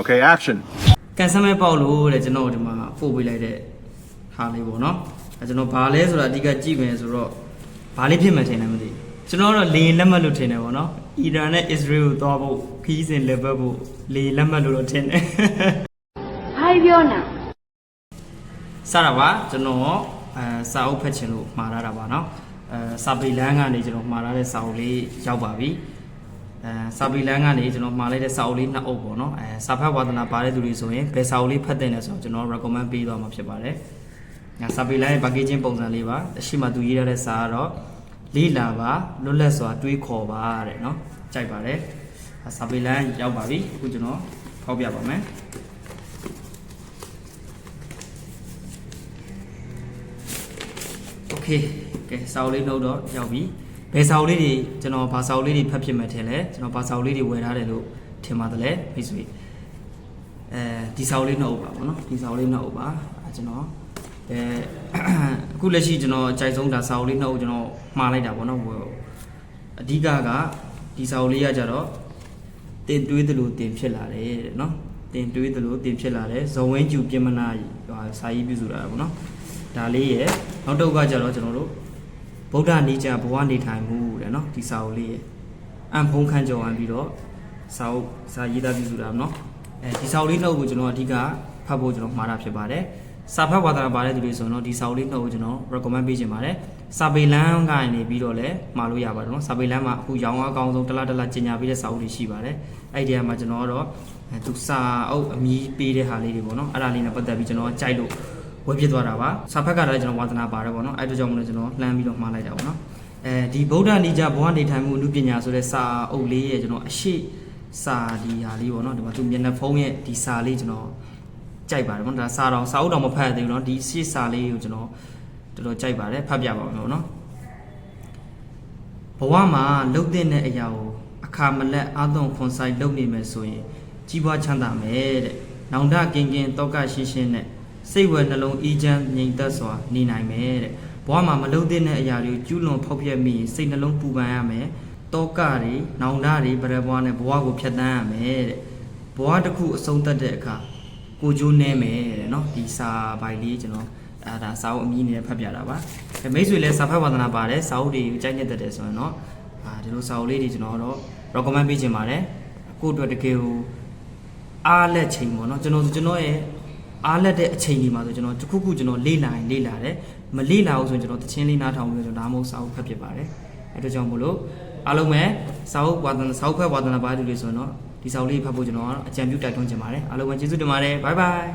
Okay action ကန်ဆယ်မဲ့ပေါက်လို့တဲ့ကျွန်တော်ဒီမှာပို့ပေးလိုက်တဲ့ဟာလေးပေါ့နော်အဲကျွန်တော်ဘာလဲဆိုတာအဓိကကြည့်မယ်ဆိုတော့ဘာလေးဖြစ်မှထင်တယ်မသိဘူးကျွန်တော်ကတော့လေရင်လက်မှတ်လို့ထင်တယ်ပေါ့နော်အီရန်နဲ့အစ္စရေးကိုသွားဖို့ခီးစဉ်လက်ဘက်ဖို့လေရင်လက်မှတ်လို့တော့ထင်တယ်ဘာပြောနာစတာပါကျွန်တော်အဲစာအုပ်ဖတ်ချင်လို့မှားတာပါနော်အဲစာပေလန်းကနေကျွန်တော်မှားထားတဲ့စာအုပ်လေးရောက်ပါပြီ စာပေလမ်းကနေကျွန်တော်မှားလိုက်တဲ့စာအုပ်လေးနှစ်အုပ်ပေါ့เนาะအဲစာဖတ်ဝါသနာပါတဲ့သူတွေဆိုရင်ဘယ်စာအုပ်လေးဖတ်တဲ့လဲဆိုတော့ကျွန်တော် recommend ပေးသွားမှာဖြစ်ပါတယ်ညာစာပေလမ်းရဲ့ packaging ပုံစံလေးပါအရှိမသူရေးထားတဲ့စာကတော့လေးလာပါလွတ်လပ်စွာတွေးခေါ်ပါတဲ့เนาะကြိုက်ပါတယ်အဲစာပေလမ်းရောက်ပါပြီအခုကျွန်တော်ဖောက်ပြပါမယ် โอเคကဲစာအုပ်လေးနှုတ်တော့ရောက်ပြီ ဘယ်စာအုပ်လေးတွေကျွန်တော်ဘာစာအုပ်လေးတွေဖတ်ဖြစ်မှထင်လဲကျွန်တော်ဘာစာအုပ်လေးတွေဝယ်ထားတယ်လို့ထင်ပါတယ်လေမိတ်ဆွေအဲဒီစာအုပ်လေးနှုတ်ပါဗောနော်ဒီစာအုပ်လေးနှုတ်ပါအဲကျွန်တော်အဲအခုလက်ရှိကျွန်တော်အကြိုက်ဆုံးဒါစာအုပ်လေးနှုတ်ကျွန်တော်မှားလိုက်တာဗောနော်ဟိုအဓိကကဒီစာအုပ်လေးကကြတော့တင်တွေးသလိုတင်ဖြစ်လာတယ်တဲ့နော်တင်တွေးသလိုတင်ဖြစ်လာတယ်ဇုံဝင်းကျူပြင်မနာဟာစာရေးပြုစုတာဗောနော်ဒါလေးရယ်နောက်တစ်ခုကကြတော့ကျွန်တော်တို့ ဗုဒ္ဓနေကြဘဝနေထိုင်မှုတဲ့နော်ဒီစာအုပ်လေးရဲ့အံဖုံးခန့်ကြော်အောင်ပြီးတော့စာအုပ်စာရေးသားပြုစုတာနော်အဲဒီစာအုပ်လေးနှုတ်ကိုကျွန်တော်အဓိကဖတ်ဖို့ကျွန်တော်မှားတာဖြစ်ပါတယ်စာဖတ်ဝါသနာပါတဲ့သူတွေဆိုတော့ဒီစာအုပ်လေးနှုတ်ကိုကျွန်တော် recommend ပေးချင်ပါတယ်စာပေလမ်းကနေပြီးတော့လည်းမှာလို့ရပါတယ်နော်စာပေလမ်းမှာအခုရောင်းအားအကောင်းဆုံးတလားတလားကျင်ညာပေးတဲ့စာအုပ်တွေရှိပါတယ်အဲ့ဒီအမှာကျွန်တော်ကတော့သူစာအုပ်အမီးပေးတဲ့ဟာလေးတွေပေါ့နော်အဲ့ဒါလေးနဲ့ပတ်သက်ပြီးကျွန်တော်ကြိုက်လို့ ဝယ်ဖြစ်သွားတာပါစာဖက်ကလည်းကျွန်တော်ဝါသနာပါတယ်ပေါ့နော်အဲ့ဒါကြောင့်မလို့ကျွန်တော်လှမ်းပြီးတော့မှားလိုက်တာပေါ့နော်အဲဒီဗုဒ္ဓနိကြဘဝနေထိုင်မှုအမှုပညာဆိုတဲ့စာအုပ်လေးရဲ့ကျွန်တော်အရှိစာဒီဟာလေးပေါ့နော်ဒီမှာသူမျက်နှာဖုံးရဲ့ဒီစာလေးကျွန်တော်ကြိုက်ပါတယ်ပေါ့နော်ဒါစာတော်စာအုပ်တော်မဖတ်ရသေးဘူးနော်ဒီရှေ့စာလေးကိုကျွန်တော်တော်တော်ကြိုက်ပါတယ်ဖတ်ပြပါမယ်ပေါ့နော်ဘဝမှာလှုပ်တဲ့အရာကိုအခါမလက်အာသွန်ခွန်ဆိုင်လုပ်နေမယ်ဆိုရင်ကြီးပွားချမ်းသာမယ်တဲ့နောင်တကင်ကင်တောကရှင်းရှင်းနဲ့ စိတ်ဝယ်နှလုံးအေးချမ်းငြိမ်သက်စွာနေနိုင်မယ်တဲ့ဘဝမှာမလှုပ်တဲ့အရာတွေကိုကျူးလွန်ဖောက်ဖျက်မိရင်စိတ်နှလုံးပူပန်ရမယ်တောကတွေနောင်တတွေဗရဘွားနဲ့ဘဝကိုဖျက်ဆီးရမယ်တဲ့ဘဝတစ်ခုအဆုံးသတ်တဲ့အခါကိုကျိုးနေမယ်တဲ့နော်ဒီစာပိုင်လေးကျွန်တော်အဲဒါစာအုပ်အမည်နဲ့ဖတ်ပြတာပါအဲမိတ်ဆွေလည်းစာဖတ်ဝါသနာပါတယ်စာအုပ်တွေကိုကြိုက်နေတဲ့တယ်ဆိုရင်တော့အာဒီလိုစာအုပ်လေးတွေကျွန်တော်တော့ recommend ပေးချင်ပါတယ်ကိုယ့်အတွက်တကယ်ကိုအားလက်ချိန်ပေါ့နော်ကျွန်တော်ကျွန်တော်ရဲ့ အားလက်တဲ့အချိန်ဒီမှာဆိုကျွန်တော်တစ်ခုခုကျွန်တော်လေ့လာရင်လေ့လာတယ်မလေ့လာဘူးဆိုရင်ကျွန်တော်တချင်းလေးနားထောင်ပြီးတော့ကျွန်တော်ဒါမှမဟုတ်စာအုပ်ဖတ်ဖြစ်ပါတယ်အဲဒါကြောင့်မို့လို့အားလုံးပဲစာအုပ်ဝါသနာစာအုပ်ဖတ်ဝါသနာပါတူလေးဆိုရင်တော့ဒီစာအုပ်လေးဖတ်ဖို့ကျွန်တော်ကအကြံပြုတိုက်တွန်းချင်ပါတယ်အားလုံးပဲကျေးဇူးတင်ပါတယ်ဘိုင်ဘိုင်